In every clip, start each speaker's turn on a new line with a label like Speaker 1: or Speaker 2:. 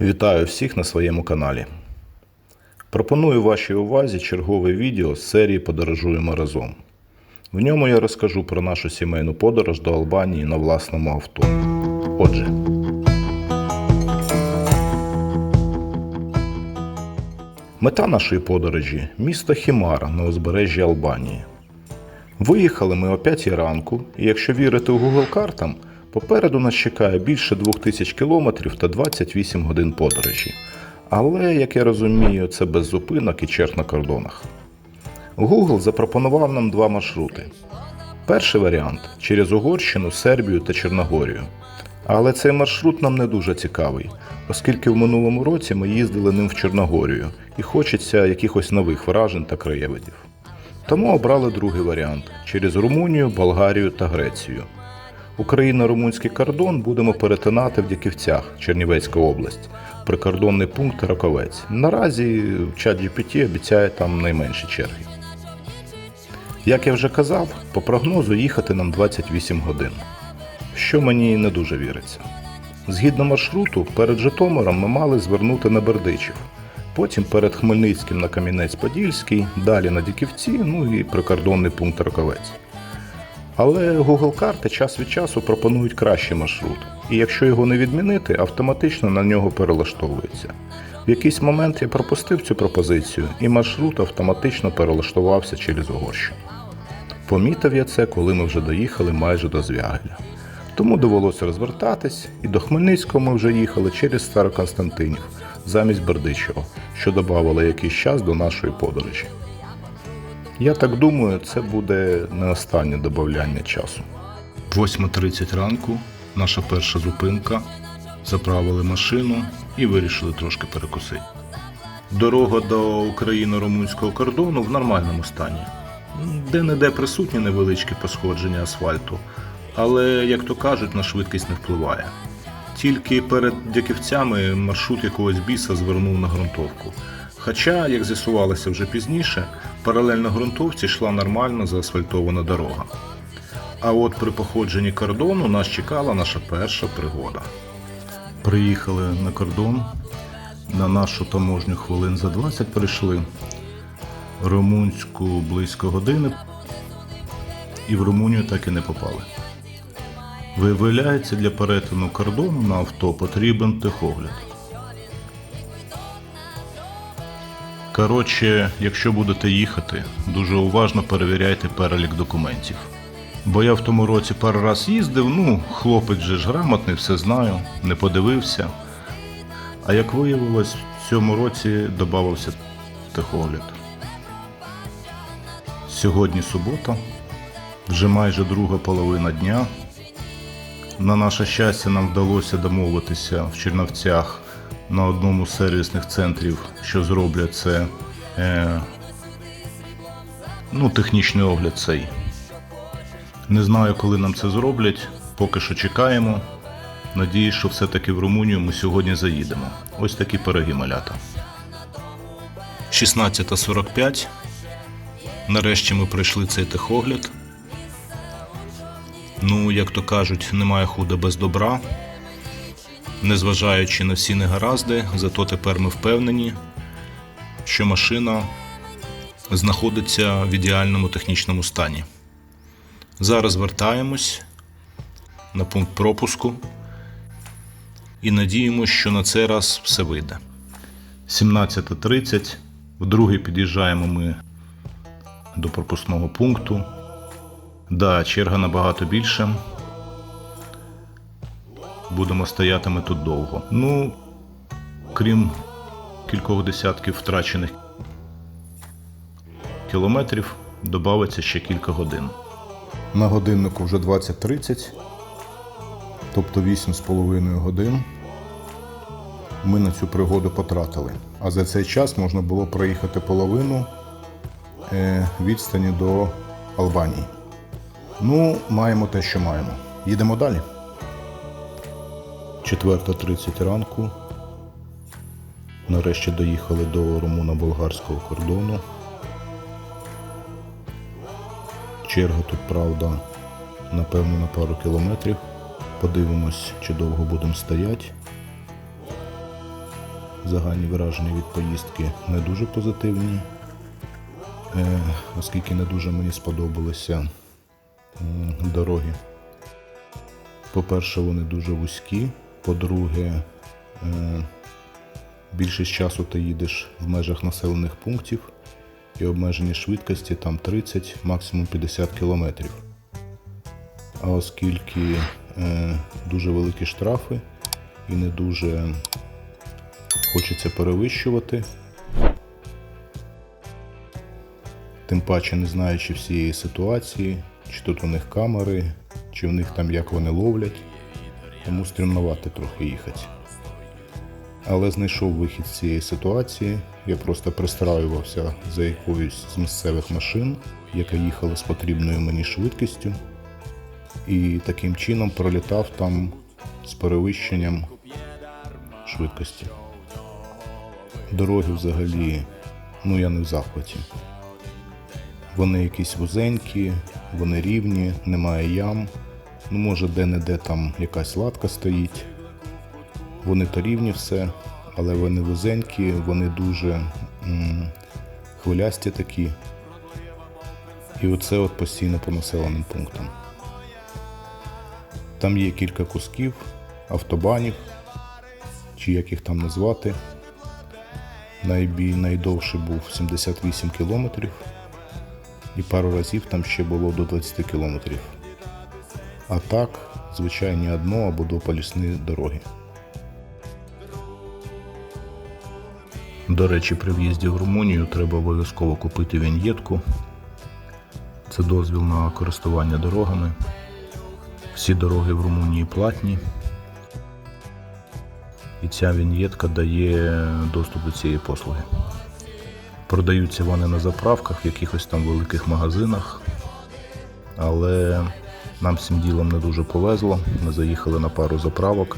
Speaker 1: Вітаю всіх на своєму каналі. Пропоную вашій увазі чергове відео з серії Подорожуємо разом. В ньому я розкажу про нашу сімейну подорож до Албанії на власному авто. Отже, мета нашої подорожі місто Хімара на узбережжі Албанії. Виїхали ми о 5 ранку, і якщо вірити у Google картам, попереду нас чекає більше 2000 кілометрів та 28 годин подорожі. Але, як я розумію, це без зупинок і черг на кордонах. Google запропонував нам два маршрути. Перший варіант через Угорщину, Сербію та Чорногорію. Але цей маршрут нам не дуже цікавий, оскільки в минулому році ми їздили ним в Чорногорію і хочеться якихось нових вражень та краєвидів. Тому обрали другий варіант через Румунію, Болгарію та Грецію. Україно-румунський кордон будемо перетинати в Дяківцях, Чернівецька область, прикордонний пункт Раковець. Наразі чат GPT обіцяє там найменші черги. Як я вже казав, по прогнозу їхати нам 28 годин, що мені не дуже віриться. Згідно маршруту, перед Житомиром ми мали звернути на Бердичів, потім перед Хмельницьким на Кам'янець-Подільський, далі на Діківці, ну і прикордонний пункт Раковець. Але Google карти час від часу пропонують кращий маршрут, і якщо його не відмінити, автоматично на нього перелаштовується. В якийсь момент я пропустив цю пропозицію, і маршрут автоматично перелаштувався через Угорщину. Помітив я це, коли ми вже доїхали майже до Звягеля. Тому довелося розвертатись, і до Хмельницького ми вже їхали через Староконстантинів замість Бердичева, що додавало якийсь час до нашої подорожі. Я так думаю, це буде не останнє додавання часу. 8.30 ранку, наша перша зупинка. Заправили машину і вирішили трошки перекусити. Дорога до україно-румунського кордону в нормальному стані. Де-не-де присутні невеличкі посходження асфальту, але, як то кажуть, на швидкість не впливає. Тільки перед дяківцями маршрут якогось біса звернув на ґрунтовку. Хоча, як з'ясувалося вже пізніше, паралельно ґрунтовці йшла нормально заасфальтована дорога. А от при походженні кордону нас чекала наша перша пригода. Приїхали на кордон, на нашу таможню хвилин за 20 прийшли, румунську близько години, і в Румунію так і не попали. Виявляється, для перетину кордону на авто потрібен техогляд. Коротше, якщо будете їхати, дуже уважно перевіряйте перелік документів. Бо я в тому році пару раз їздив, ну, хлопець же ж грамотний, все знаю, не подивився. А як виявилось, в цьому році додавався техогляд. Сьогодні субота, вже майже друга половина дня. На наше щастя, нам вдалося домовитися в Чернівцях на одному з сервісних центрів, що зроблять це е, ну, технічний огляд цей. Не знаю, коли нам це зроблять. Поки що чекаємо. Надіюсь, що все-таки в Румунію ми сьогодні заїдемо. Ось такі пироги малята. 16.45. Нарешті ми пройшли цей техогляд. Ну, як то кажуть, немає худа без добра. Незважаючи на всі негаразди, зато тепер ми впевнені, що машина знаходиться в ідеальному технічному стані. Зараз вертаємось на пункт пропуску і надіємося, що на цей раз все вийде. 17.30. Вдруге під'їжджаємо ми до пропускного пункту. Да, черга набагато більша. Будемо стояти ми тут довго. Ну, крім кількох десятків втрачених кілометрів, додається ще кілька годин. На годиннику вже 20.30, тобто 8,5 годин. Ми на цю пригоду потратили. А за цей час можна було проїхати половину е, відстані до Албанії. Ну, маємо те, що маємо. Їдемо далі. 4.30 ранку. Нарешті доїхали до румуно-болгарського кордону. Черга тут, правда, напевно, на пару кілометрів. Подивимось, чи довго будемо стояти. загальні враження від поїздки не дуже позитивні, е, оскільки не дуже мені сподобалися дороги. По-перше, вони дуже вузькі. По-друге, е, більшість часу ти їдеш в межах населених пунктів і обмежені швидкості там 30, максимум 50 кілометрів. А оскільки е, дуже великі штрафи і не дуже хочеться перевищувати, тим паче не знаючи всієї ситуації, чи тут у них камери, чи в них там як вони ловлять, тому стрімнувати трохи їхати. Але знайшов вихід з цієї ситуації. Я просто пристраювався за якоюсь з місцевих машин, яка їхала з потрібною мені швидкістю, і таким чином пролітав там з перевищенням швидкості. Дороги взагалі, ну я не в захваті. Вони якісь вузенькі, вони рівні, немає ям. Ну, може, де-не-де там якась латка стоїть. Вони то рівні все, але вони вузенькі, вони дуже м, хвилясті такі. І оце от постійно по населеним пунктам. Там є кілька кусків, автобанів, чи як їх там назвати. Найбій, найдовший був 78 кілометрів, і пару разів там ще було до 20 кілометрів. А так, звичайні одно або дополісні дороги. До речі, при в'їзді в Румунію треба обов'язково купити віньєтку. Це дозвіл на користування дорогами. Всі дороги в Румунії платні. І ця віньєтка дає доступ до цієї послуги. Продаються вони на заправках, в якихось там великих магазинах. Але нам цим ділом не дуже повезло. Ми заїхали на пару заправок.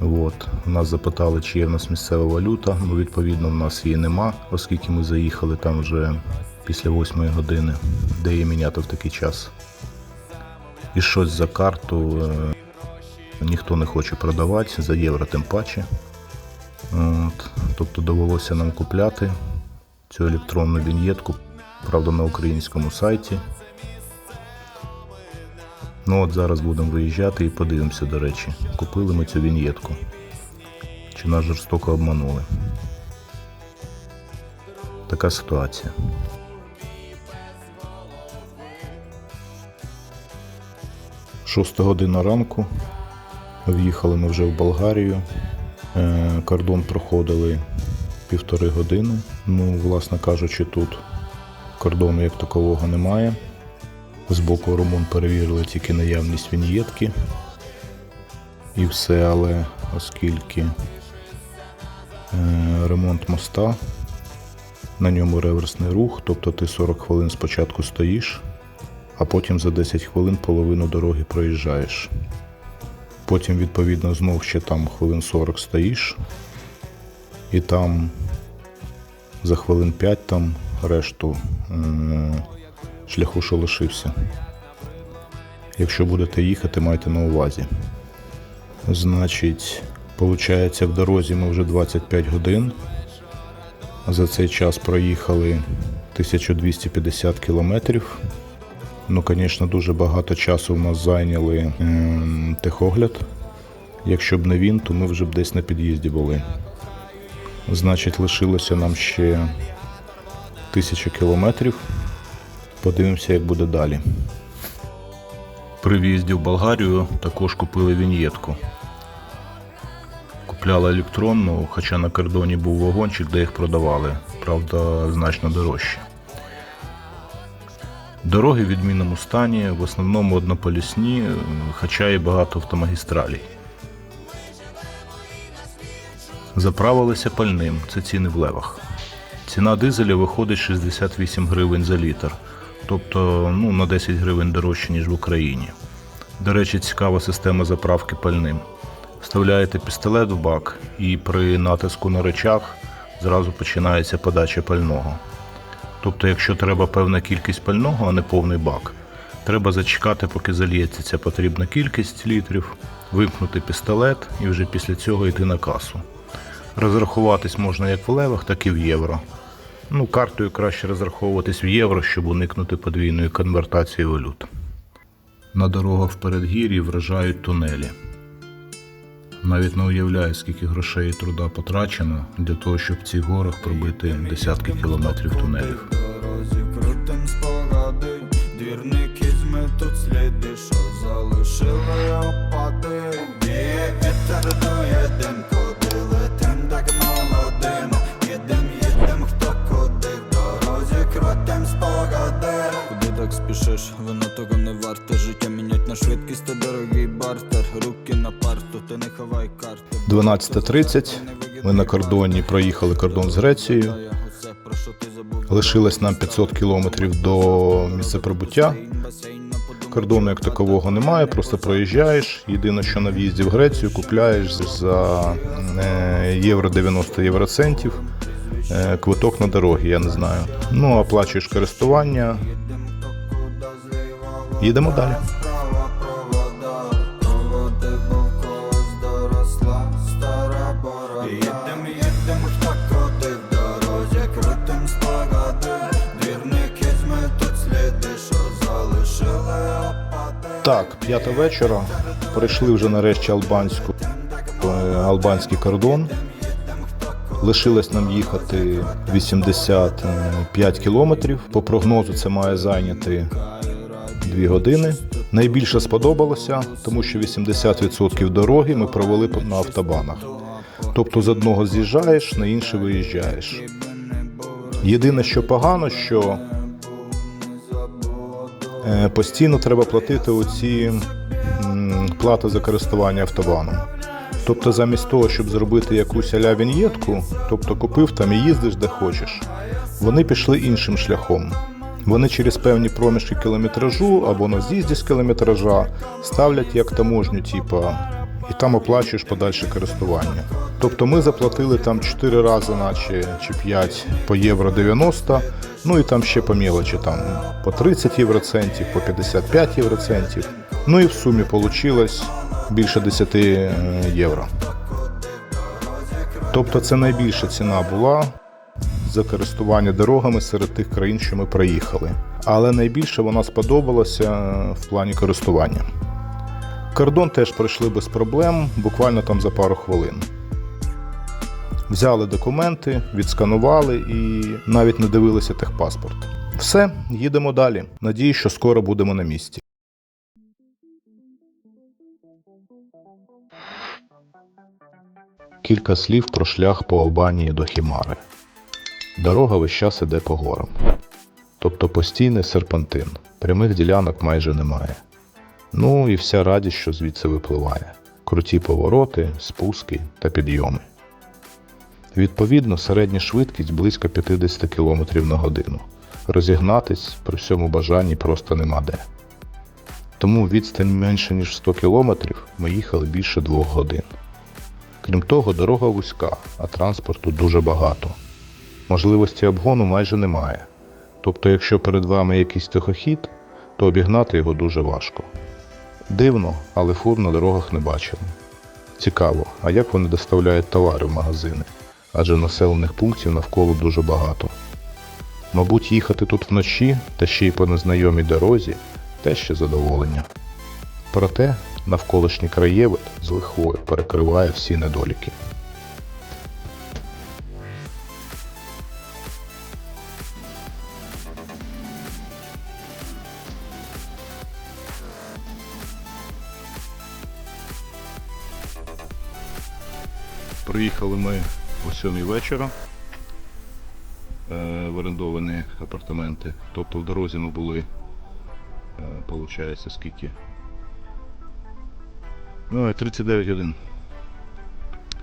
Speaker 1: От. Нас запитали, чи є в нас місцева валюта. Ну, відповідно, в нас її нема, оскільки ми заїхали там вже після 8 години, де її міняти в такий час. І щось за карту е, ніхто не хоче продавати, за євро тим паче. От. Тобто довелося нам купляти цю електронну віньєтку, правда, на українському сайті. Ну от зараз будемо виїжджати і подивимося, до речі, купили ми цю віньєтку. Чи нас жорстоко обманули. Така ситуація. Шоста година ранку. В'їхали ми вже в Болгарію. Е, Кордон проходили півтори години. Ну, власне кажучи, тут кордону як такового немає. З боку румун перевірили тільки наявність віньєтки. І все, але оскільки е, ремонт моста, на ньому реверсний рух, тобто ти 40 хвилин спочатку стоїш, а потім за 10 хвилин половину дороги проїжджаєш. Потім, відповідно, знов ще там хвилин 40 стоїш, і там за хвилин 5 там решту е, шляху, що лишився. Якщо будете їхати, майте на увазі. Значить, виходить, в дорозі ми вже 25 годин. За цей час проїхали 1250 кілометрів. Ну, звісно, дуже багато часу в нас зайняли ем, техогляд. Якщо б не він, то ми вже б десь на під'їзді були. Значить, лишилося нам ще тисяча кілометрів. Подивимося, як буде далі. При в'їзді в Болгарію також купили віньєтку. Купляли електронну, хоча на кордоні був вагончик, де їх продавали. Правда, значно дорожче. Дороги в відмінному стані, в основному однополісні, хоча і багато автомагістралей. Заправилися пальним, це ціни в левах. Ціна дизеля виходить 68 гривень за літр, тобто ну, на 10 гривень дорожче, ніж в Україні. До речі, цікава система заправки пальним. Вставляєте пістолет в бак і при натиску на речах зразу починається подача пального. Тобто, якщо треба певна кількість пального, а не повний бак, треба зачекати, поки зальється ця потрібна кількість літрів, вимкнути пістолет і вже після цього йти на касу. Розрахуватись можна як в левах, так і в євро. Ну, картою краще розраховуватись в євро, щоб уникнути подвійної конвертації валют. На дорогах в передгір'ї вражають тунелі. Навіть не уявляю, скільки грошей і труда потрачено для того, щоб в цих горах пробити десятки кілометрів тунелів.
Speaker 2: двірники зметуть сліди, що залишили швидкість, то дорогий бартер. Руки на парту, ти не ховай карти.
Speaker 1: 12.30. Ми на кордоні проїхали кордон з Грецією. Лишилось нам 500 кілометрів до місця прибуття. Кордону як такового немає, просто проїжджаєш. Єдине, що на в'їзді в Грецію купляєш за е, євро 90 євроцентів. е, Квиток на дороги, я не знаю. Ну, оплачуєш користування. Їдемо далі. Так, п'ята вечора. Пройшли вже нарешті албанську, е, албанський кордон. Лишилось нам їхати 85 кілометрів. По прогнозу це має зайняти 2 години. Найбільше сподобалося, тому що 80% дороги ми провели на автобанах. Тобто з одного з'їжджаєш, на інше виїжджаєш. Єдине, що погано, що постійно треба платити оці плати за користування автобаном. Тобто, замість того, щоб зробити якусь аля віньєтку, тобто купив там і їздиш де хочеш, вони пішли іншим шляхом. Вони через певні проміжки кілометражу або на з'їзді з кілометража ставлять як таможню, типа, і там оплачуєш подальше користування. Тобто ми заплатили там 4 рази, наче чи 5 по євро 90, ну і там ще по мілочі, там по 30 євроцентів, по 55 євроцентів. Ну і в сумі вийшло більше 10 е, євро. Тобто це найбільша ціна була за користування дорогами серед тих країн, що ми проїхали. Але найбільше вона сподобалася в плані користування. Кордон теж пройшли без проблем, буквально там за пару хвилин. Взяли документи, відсканували і навіть не дивилися техпаспорт. Все, їдемо далі. Надію, що скоро будемо на місці. Кілька слів про шлях по Албанії до Хімари. Дорога весь час іде по горам. Тобто постійний серпантин, прямих ділянок майже немає. Ну і вся радість, що звідси випливає: круті повороти, спуски та підйоми. Відповідно, середня швидкість близько 50 км на годину. Розігнатись при всьому бажанні просто нема де. Тому відстань менше ніж 100 км ми їхали більше двох годин. Крім того, дорога вузька, а транспорту дуже багато. Можливості обгону майже немає. Тобто, якщо перед вами якийсь тихохід, то обігнати його дуже важко. Дивно, але фур на дорогах не бачили. Цікаво, а як вони доставляють товари в магазини? Адже населених пунктів навколо дуже багато. Мабуть, їхати тут вночі та ще й по незнайомій дорозі те ще задоволення. Проте навколишній краєвид з лихвою перекриває всі недоліки. Приїхали ми о 7 вечора е, в орендовані апартаменти. Тобто в дорозі ми були, е, виходить, скільки? Ну, 39 годин.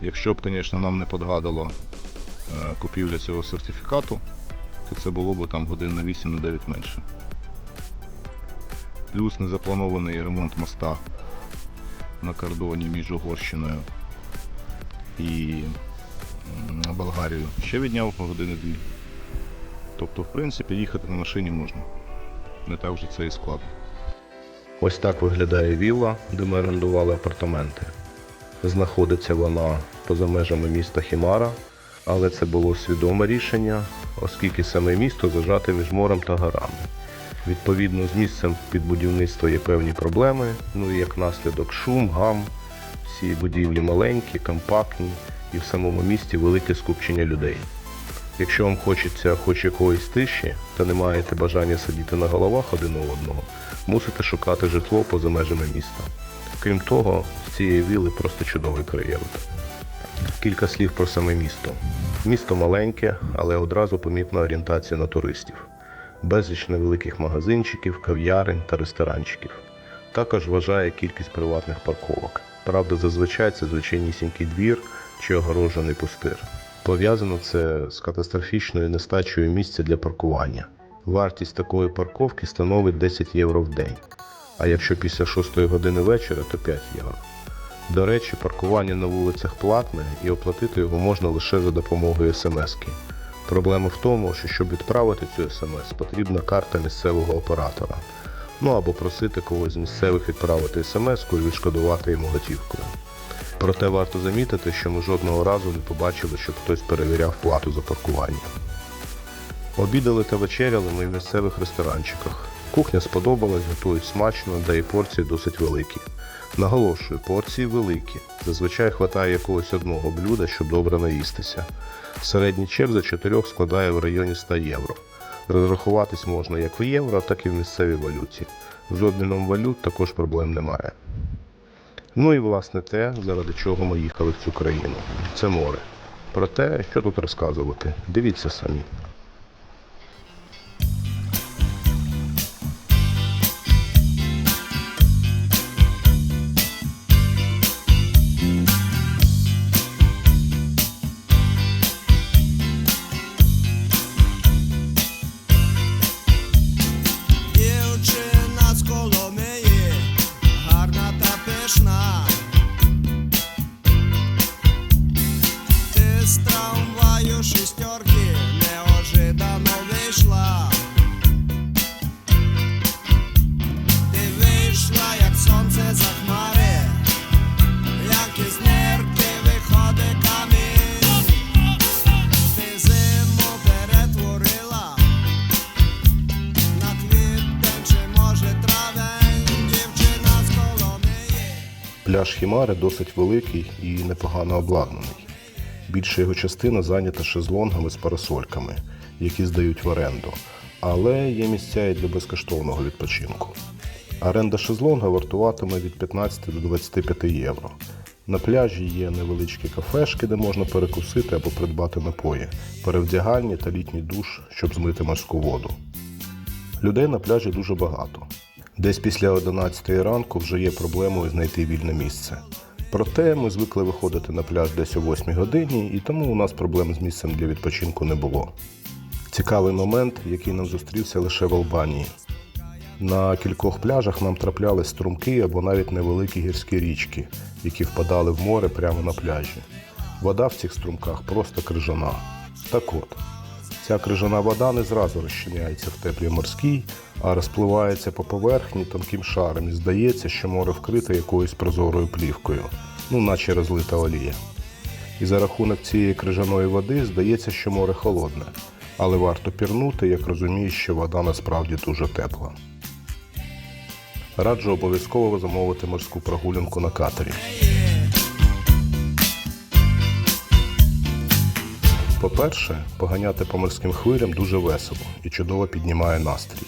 Speaker 1: Якщо б, звісно, нам не подгадало е, купівля цього сертифікату, то це було б там годин на 8 на 9 менше. Плюс незапланований ремонт моста на кордоні між Угорщиною і м, Болгарією. Ще відняв по години дві. Тобто, в принципі, їхати на машині можна. Не так вже це і складно. Ось так виглядає вілла, де ми орендували апартаменти. Знаходиться вона поза межами міста Хімара, але це було свідоме рішення, оскільки саме місто зажате між морем та горами. Відповідно, з місцем під будівництво є певні проблеми, ну і як наслідок шум, гам, всі будівлі маленькі, компактні і в самому місті велике скупчення людей. Якщо вам хочеться хоч якоїсь тиші та не маєте бажання сидіти на головах один у одного, мусите шукати житло поза межами міста. Крім того, з цієї віли просто чудовий краєвид. Кілька слів про саме місто. Місто маленьке, але одразу помітна орієнтація на туристів. Безліч невеликих магазинчиків, кав'ярень та ресторанчиків. Також вважає кількість приватних парковок. Правда, зазвичай це звичайнісінький двір чи огорожений пустир. Пов'язано це з катастрофічною нестачею місця для паркування. Вартість такої парковки становить 10 євро в день. А якщо після 6 години вечора, то 5 євро. До речі, паркування на вулицях платне і оплатити його можна лише за допомогою смс-ки. Проблема в тому, що щоб відправити цю смс, потрібна карта місцевого оператора. Ну або просити когось з місцевих відправити смс-ку і відшкодувати йому готівкою. Проте варто замітити, що ми жодного разу не побачили, щоб хтось перевіряв плату за паркування. Обідали та вечеряли ми в місцевих ресторанчиках. Кухня сподобалась, готують смачно, да і порції досить великі. Наголошую, порції великі. Зазвичай хватає якогось одного блюда, щоб добре наїстися. Середній чек за чотирьох складає в районі 100 євро. Розрахуватись можна як в євро, так і в місцевій валюті. З обміном валют також проблем немає. Ну і власне те, заради чого ми їхали в цю країну. Це море. Про те, що тут розказувати, дивіться самі. Пляж Хімари досить великий і непогано обладнаний. Більша його частина зайнята шезлонгами з парасольками, які здають в оренду, але є місця і для безкоштовного відпочинку. Оренда шезлонга вартуватиме від 15 до 25 євро. На пляжі є невеличкі кафешки, де можна перекусити або придбати напої, перевдягальні та літній душ, щоб змити морську воду. Людей на пляжі дуже багато. Десь після 11 ранку вже є проблемою знайти вільне місце. Проте ми звикли виходити на пляж десь о 8 годині, і тому у нас проблем з місцем для відпочинку не було. Цікавий момент, який нам зустрівся лише в Албанії. На кількох пляжах нам траплялись струмки або навіть невеликі гірські річки, які впадали в море прямо на пляжі. Вода в цих струмках просто крижана. Так от, Ця крижана вода не зразу розчиняється в теплій морській, а розпливається по поверхні тонким шаром і здається, що море вкрите якоюсь прозорою плівкою, ну наче розлита олія. І за рахунок цієї крижаної води здається, що море холодне, але варто пірнути, як розумієш, що вода насправді дуже тепла. Раджу обов'язково замовити морську прогулянку на катері. По-перше, поганяти по морським хвилям дуже весело і чудово піднімає настрій.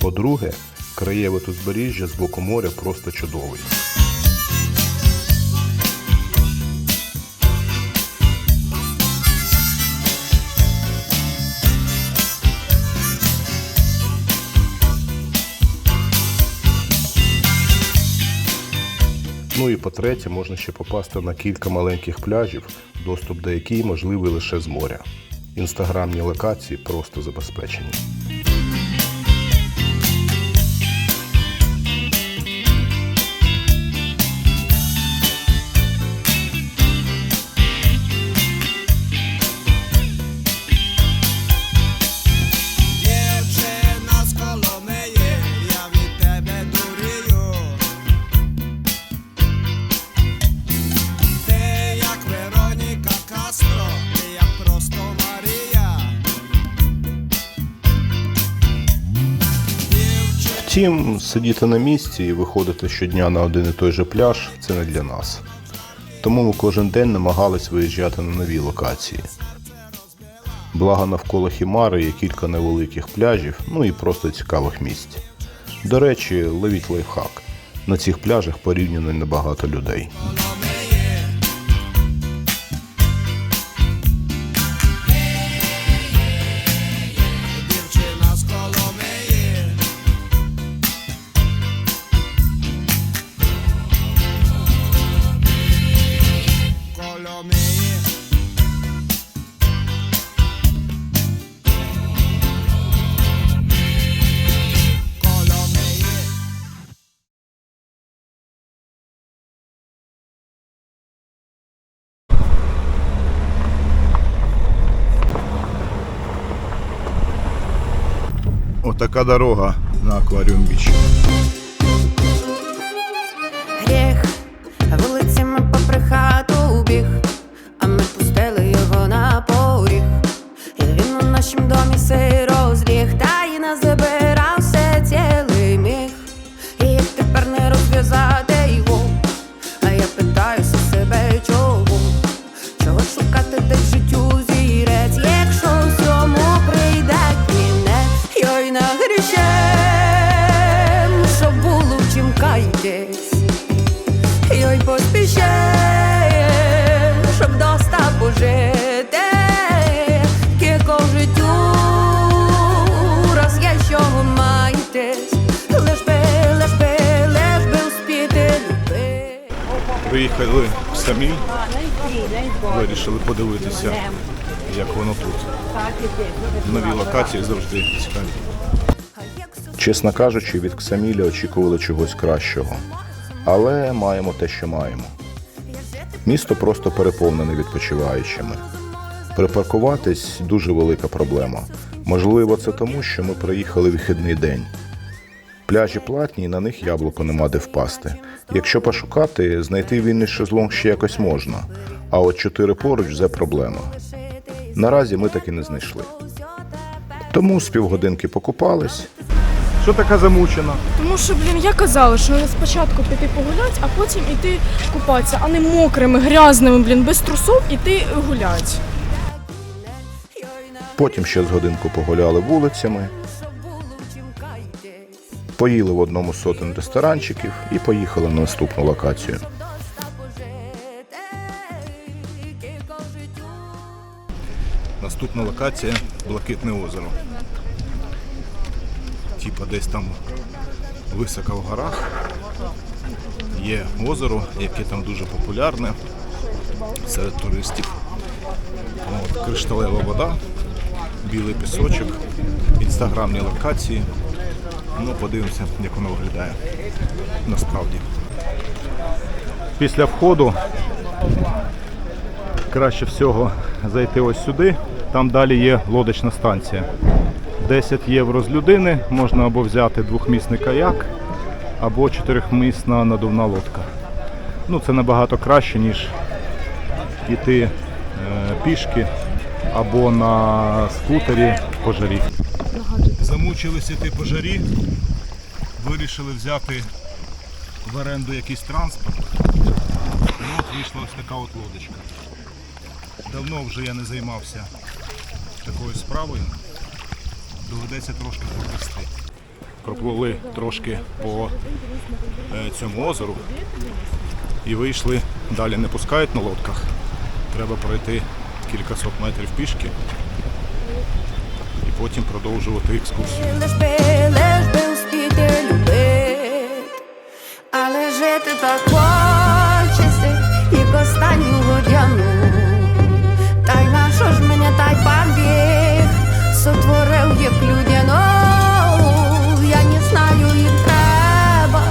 Speaker 1: По-друге, краєвид узбережжя з боку моря просто чудовий. Ну і по-третє, можна ще попасти на кілька маленьких пляжів, доступ до яких можливий лише з моря. Інстаграмні локації просто забезпечені. Втім, сидіти на місці і виходити щодня на один і той же пляж це не для нас. Тому ми кожен день намагались виїжджати на нові локації. Благо навколо Хімари є кілька невеликих пляжів, ну і просто цікавих місць. До речі, ловіть лайфхак. На цих пляжах порівняно небагато людей. Отака дорога на акваріум біч.
Speaker 3: гріх, вулицями попри хату біг, а ми пустили його на поріг. І він у нашім домі сей
Speaker 1: Приїхали самі, вирішили подивитися, як воно тут. Нові локації завжди цікаві. Чесно кажучи, від Ксаміля очікували чогось кращого. Але маємо те, що маємо. Місто просто переповнене відпочиваючими. Припаркуватись дуже велика проблема. Можливо, це тому, що ми приїхали вихідний день. Пляжі платні, і на них яблуко нема де впасти. Якщо пошукати, знайти вільний шезлонг ще якось можна, а от чотири поруч вже проблема. Наразі ми так і не знайшли. Тому з півгодинки покупались. Що така замучена?
Speaker 4: Тому що, блін, я казала, що спочатку піти погулять, а потім іти купатися, а не мокрими, грязними, блін, без трусов іти гулять.
Speaker 1: Потім ще з годинку погуляли вулицями, поїли в одному з сотень ресторанчиків і поїхали на наступну локацію. Наступна локація Блакитне озеро. Типа десь там високо в горах. Є озеро, яке там дуже популярне серед туристів. От, кришталева вода, білий пісочок, інстаграмні локації. Ну, подивимося, як воно виглядає насправді. Після входу краще всього зайти ось сюди. Там далі є лодочна станція. 10 євро з людини можна або взяти двохмісний каяк, або чотирьохмісна надувна лодка. Ну, це набагато краще, ніж йти е, пішки або на скутері по жарі. Замучилися йти по жарі, вирішили взяти в оренду якийсь транспорт. Ну, от вийшла ось така от лодочка. Давно вже я не займався такою справою. Доведеться трошки попрести. Пропливли трошки по е, цьому озеру і вийшли. Далі не пускають на лодках. Треба пройти кількасот метрів пішки потім продовжувати екскурсію.
Speaker 3: Але жити так хочеться, як останню годину. Та й на що ж мене та й побіг, сотворив як людяну, я не знаю, і треба,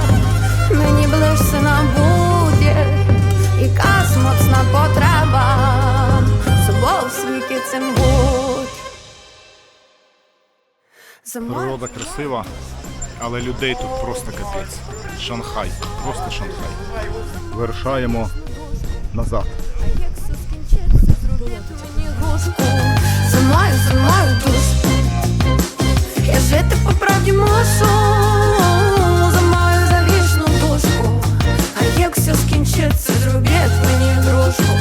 Speaker 3: мені б лиш це набуде, якась моцна потреба, собою свіки цим будь.
Speaker 1: Природа красива, але людей тут просто капець. Шанхай, просто Шанхай. Вирушаємо назад.
Speaker 3: Зимою, зимою доску. Я жити по правді можу.
Speaker 2: Зимою за вічну дошку. А як все скінчиться, зробіть мені грошку.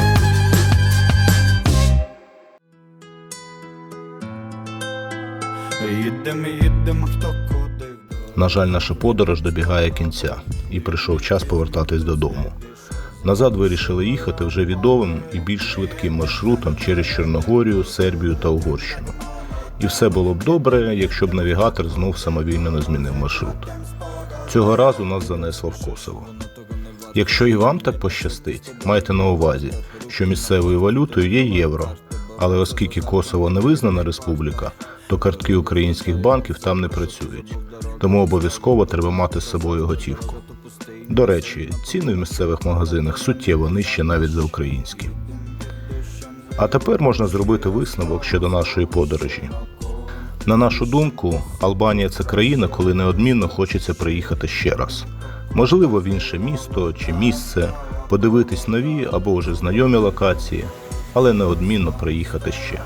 Speaker 1: На жаль, наша подорож добігає кінця, і прийшов час повертатись додому. Назад вирішили їхати вже відомим і більш швидким маршрутом через Чорногорію, Сербію та Угорщину. І все було б добре, якщо б навігатор знов самовільно не змінив маршрут. Цього разу нас занесло в Косово. Якщо і вам так пощастить, майте на увазі, що місцевою валютою є євро, але оскільки Косово не визнана республіка, то картки українських банків там не працюють. Тому обов'язково треба мати з собою готівку. До речі, ціни в місцевих магазинах суттєво нижчі навіть за українські. А тепер можна зробити висновок щодо нашої подорожі. На нашу думку, Албанія це країна, коли неодмінно хочеться приїхати ще раз. Можливо, в інше місто чи місце, подивитись нові або вже знайомі локації, але неодмінно приїхати ще.